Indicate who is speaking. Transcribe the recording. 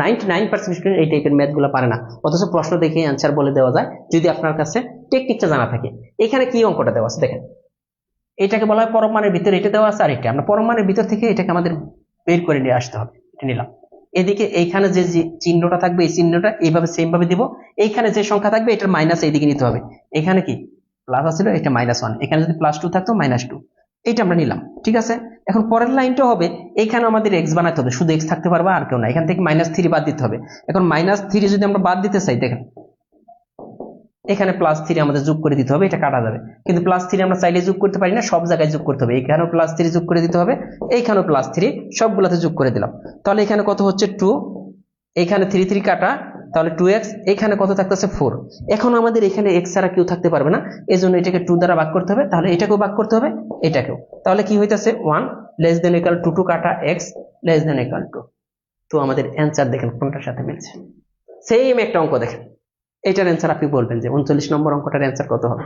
Speaker 1: Ninety nine percent student এই টাইপের ম্যাথগুলো পারে না। অথচ প্রশ্ন দেখে অ্যান্সার বলে দেওয়া যায়, যদি আপনার কাছে টেকনিকটা জানা থাকে। এখানে কি অঙ্কটা দেওয়া আছে দেখেন। এটাকে বলা হয় পরমাণের ভিতরে, এটা দেওয়া আছে আর এটা আমরা পরমাণের ভিতর থেকে এটাকে আমাদের বের করে নিয়ে আসতে হবে। এটা নিলাম। এদিকে এইখানে যে চিহ্নটা থাকবে, এই চিহ্নটা এইভাবে সেম ভাবে দিব। এইখানে যে সংখ্যা থাকবে, এটার মাইনাস এইদিকে নিতে হবে। এখানে কি? প্লাস আছিল এটা মাইনাস ওয়ান এখানে যদি প্লাস টু থাকতো মাইনাস টু এটা আমরা নিলাম, ঠিক আছে? এখন পরের লাইনটা হবে এখানে আমাদের এক্স বানাতে হবে, শুধু এক্স থাকতে পারবে আর কেউ না, এখান থেকে মাইনাস থ্রি বাদ দিতে হবে। এখন মাইনাস থ্রি যদি আমরা বাদ দিতে চাই, দেখেন, এখানে প্লাস থ্রি আমাদের যোগ করে দিতে হবে, এটা কাটা যাবে। কিন্তু প্লাস থ্রি আমরা চাইলে যোগ করতে পারি না, সব জায়গায় যোগ করতে হবে। এখানেও প্লাস থ্রি যোগ করে দিতে হবে, এইখানেও প্লাস থ্রি সবগুলোতে যোগ করে দিলাম। তাহলে এখানে কত হচ্ছে? টু এখানে থ্রি থ্রি কাটা তাহলে টু এক্স এখানে কত থাকতেছে ফোর এখন আমাদের এখানে এক্স ছাড়া কেউ থাকতে পারবে না এই জন্য এটাকে টু দ্বারা ভাগ করতে হবে, তাহলে এটাকেও বাক করতে হবে, এটাকেও। তাহলে কি হইতেছে? One less than equal to two কাটা X less than equal to তো আমাদের অ্যান্সার দেখেন কোনটার সাথে মিলছে। সেম একটা অঙ্ক দেখেন। এটার অ্যান্সার আপনি বলবেন যে, উনচল্লিশ নম্বর অঙ্কটার অ্যান্সার কত হবে?